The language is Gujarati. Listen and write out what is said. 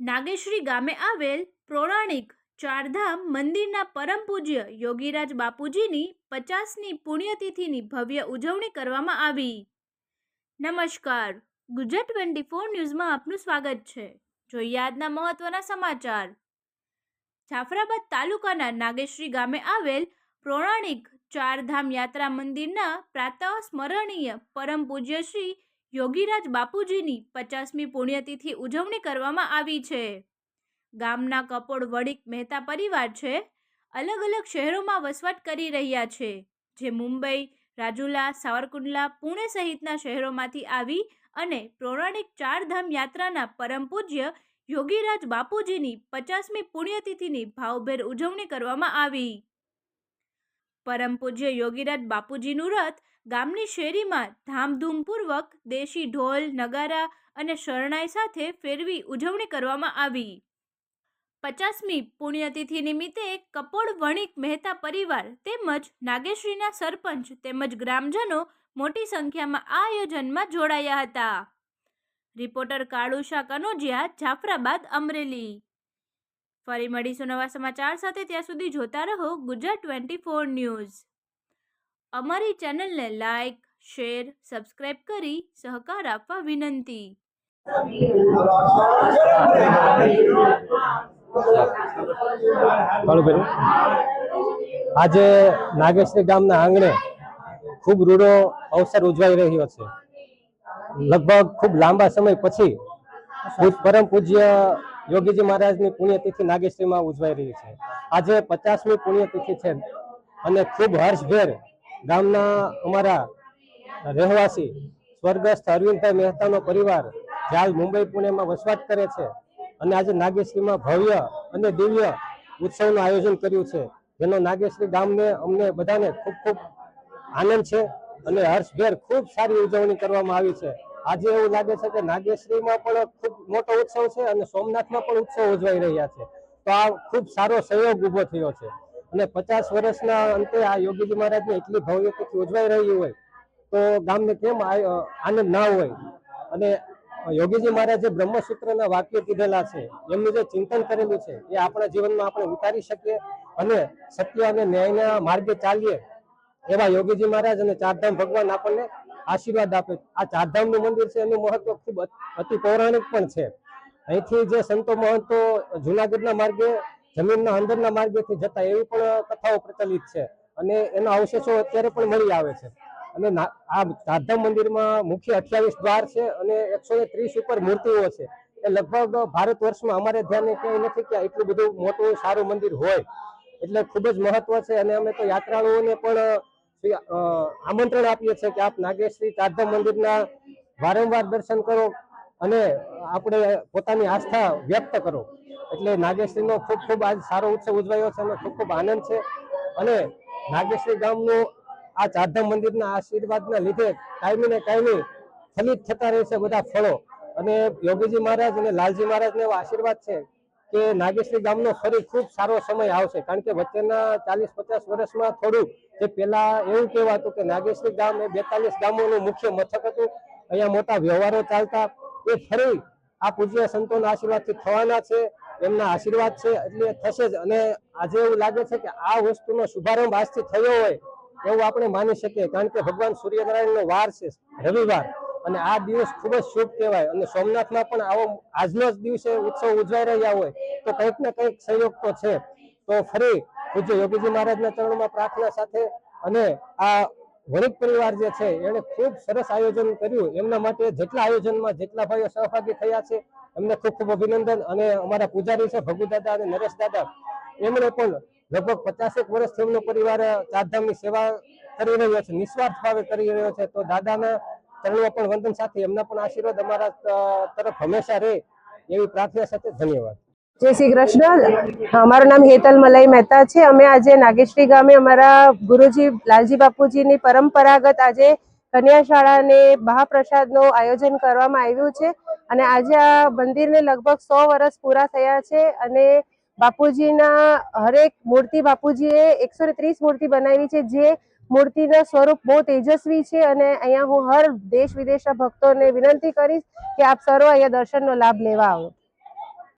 નાગેશ્રી ગામે આવેલ પૌરાણિક ચારધામ મંદિરના પરમ પૂજ્ય યોગીરાજ બાપુજીની પચાસની પુણ્યતિથિની ભવ્ય ઉજવણી કરવામાં આવી. નમસ્કાર. ગુજરાત ટ્વેન્ટી ફોર ન્યૂઝમાં આપનું સ્વાગત છે. જોઈએ આજના મહત્વના સમાચાર. જાફરાબાદ તાલુકાના નાગેશ્રી ગામે આવેલ પૌરાણિક ચારધામ યાત્રા મંદિરના પ્રાતઃ સ્મરણીય પરમ પૂજ્ય શ્રી યોગીરાજ બાપુજીની પચાસમી પુણ્યતિથિ ઉજવણી કરવામાં આવી છે. ગામના કપોળ વડીક મહેતા પરિવાર છે, અલગ અલગ શહેરોમાં વસવાટ કરી રહ્યા છે, જે મુંબઈ, રાજુલા, સાવરકુંડલા, પુણે સહિતના શહેરોમાંથી આવી અને પૌરાણિક ચારધામ યાત્રાના પરમ પૂજ્ય યોગીરાજ બાપુજીની પચાસમી પુણ્યતિથિની ભાવભેર ઉજવણી કરવામાં આવી. પરમ પૂજ્ય યોગીરાજ બાપુજીનું રથ ગામની શેરીમાં ધામધૂમપૂર્વક દેશી ઢોલ, નગારા અને શરણાઈ સાથે ફેરવી ઉજવણી કરવામાં આવી. પચાસમી પુણ્યતિથિ નિમિત્તે કપોળ વણિક મહેતા પરિવાર તેમજ નાગેશ્રીના સરપંચ તેમજ ગ્રામજનો મોટી સંખ્યામાં આ આયોજનમાં જોડાયા હતા. રિપોર્ટર કાળુશા કનોજિયા, જાફરાબાદ, અમરેલી. ફરી મળીશું નવા સમાચાર સાથે, ત્યાં સુધી જોતા રહો ગુજરાત ટ્વેન્ટી ફોર ન્યૂઝ. અમારી ચેનલને લાઇક શેર, સબસ્ક્રાઇબ કરી સહકાર આપવા વિનંતી. આજે નાગેશ્રી ગામના આંગણે ખૂબ રૂડો અવસર ઉજવાઈ રહ્યો છે. લગભગ ખૂબ લાંબા સમય પછી પરમ પૂજ્ય યોગીજી મહારાજની પુણ્યતિથિ નાગેશ્રીમાં ઉજવાઈ રહી છે. આજે પચાસમી પુણ્યતિથિ છે અને ખૂબ હર્ષભેર ગામના અમારા રહેવાસી સ્વર્ગસ્થ અરવિંદભાઈ મહેતાનો પરિવાર જે આજ મુંબઈ પુણેમાં વસવાટ કરે છે અને આજે નાગેશ્રીમાં ભવ્ય અને દિવ્ય ઉત્સવનું આયોજન કર્યું છે. જેનો નાગેશ્રી ગામને અમને બધાને ખૂબ ખૂબ આનંદ છે અને હર્ષભેર ખૂબ સારી ઉજવણી કરવામાં આવી છે. આજે એવું લાગે છે કે નાગેશ્રીમાં પણ ખૂબ મોટો ઉત્સવ છે અને સોમનાથમાં પણ ઉત્સવ ઉજવાઈ રહ્યા છે. તો આ ખૂબ સારો સહયોગ ઊભો થયો છે. અને પચાસ વર્ષના અંતે આ યોગીજી મહારાજની એટલી ભવ્યતાથી ઉજવાઈ રહી હોય તો ગામને કેમ આનંદ ના હોય? અને યોગીજી મહારાજે બ્રહ્મસૂત્રના વાક્ય કીધેલા છે, એમનું જે ચિંતન કરેલું છે, એ આપણા જીવનમાં આપણે ઉતારી શકીએ અને સત્ય અને ન્યાયના માર્ગે ચાલીએ એવા યોગીજી મહારાજ અને ચારધામ ભગવાન આપણને આશીર્વાદ આપે. આ ચારધામનું મંદિર છે, એનું મહત્વ ખૂબ અતિ પૌરાણિક પણ છે. અહીંથી જે સંતો મહંતો જુનાગઢના માર્ગે જમીનના અંદરના માર્ગેથી જતા એવી પણ કથાઓ પ્રચલિત છે અને એના અવશેષો અત્યારે પણ મળી આવે છે. અને આ ચારધામ મંદિરમાં મુખ્ય અઠ્યાવીસ દ્વાર છે અને એકસો ને ત્રીસ ઉપર મૂર્તિઓ છે. એ લગભગ ભારત વર્ષમાં અમારે ધ્યાને ક્યાંય નથી કે એટલું બધું મોટું સારું મંદિર હોય. એટલે ખૂબ જ મહત્વ છે અને અમે તો યાત્રાળુઓને પણ આમંત્રણ આપીએ છીએ કે આપ નાગેશ્રી ચારધામ મંદિરના વારંવાર દર્શન કરો. અને આપણે પોતાની આસ્થા વ્યક્ત કરો. એટલે નાગેશ્રીનો ખૂબ ખૂબ આજ સારો ઉત્સવ ઉજવાયો છે અને ખૂબ ખૂબ આનંદ છે. અને નાગેશ્રી ગામનું આ ચારધામ મંદિરના આશીર્વાદના લીધે કાયમી ને કાયમી ફલિત થતા રહેશે બધા ફળો. અને યોગીજી મહારાજ અને લાલજી મહારાજને એવા આશીર્વાદ છે કે નાગેશ્રી ગામનો ફરી ખૂબ સારો સમય આવશે. કારણ કે વચ્ચેના ચાલીસ પચાસ વર્ષમાં થોડું જે પહેલા એવું કહેવાતું કે નાગેશ્રી ગામ એ બેતાલીસ ગામોનું મુખ્ય મથક હતું. અહીંયા મોટા વ્યવહારો ચાલતા. એ ફરી આ પૂજ્ય સંતોના આશીર્વાદથી થવાના છે, એમના આશીર્વાદ છે, એટલે થશે જ. અને આજે એવું લાગે છે કે આ વસ્તુનો શુભારંભ આજથી થયો હોય એવું આપણે માની શકીએ, કારણ કે ભગવાન સૂર્યનારાયણનો વાર છે રવિવાર. અને આ દિવસ ખૂબ જ શુભ કહેવાય. અને સોમનાથમાં પણ આવો આજનો જ દિવસે ઉત્સવ ઉજવાઈ રહ્યા હોય તો કંઈક ને કંઈક સંયોગ તો છે. તો ફરી પૂજ્ય યોગીજી મહારાજના ચરણમાં પ્રાર્થના સાથે અને આ વણિક પરિવાર જે છે, એણે ખૂબ સરસ આયોજન કર્યું. એમના માટે જેટલા આયોજનમાં જેટલા ભાઈઓ સહભાગી થયા છે, એમને ખૂબ ખૂબ અભિનંદન. અને અમારા પૂજારી છે, ભગુ દાદા અને નરેશ દાદા, એમણે પણ લગભગ પચાસેક વર્ષથી એમનો પરિવાર ચારધામની સેવા કરી રહ્યો છે, નિસ્વાર્થ ભાવે કરી રહ્યો છે. તો દાદાના ચરણમાં પણ વંદન સાથે એમના પણ આશીર્વાદ અમારા તરફ હંમેશા રહે એવી પ્રાર્થના સાથે ધન્યવાદ. જય શ્રી કૃષ્ણ. અમારું નામ હેતલ મલાઈ મહેતા છે. અમે આજે નાગેશ્રી ગામે અમારા ગુરુજી લાલજી બાપુજીની પરંપરાગત આજે કન્યા શાળાને મહાપ્રસાદનું આયોજન કરવામાં આવ્યું છે અને આજે આ મંદિરને લગભગ સો વર્ષ પૂરા થયા છે અને બાપુજીના હરેક મૂર્તિ બાપુજીએ એકસો ત્રીસ મૂર્તિ બનાવી છે, જે મૂર્તિના સ્વરૂપ બહુ તેજસ્વી છે અને અહીંયા હું હર દેશ વિદેશના ભક્તોને વિનંતી કરીશ કે આપ સર્વ અહીંયા દર્શનનો લાભ લેવા આવો.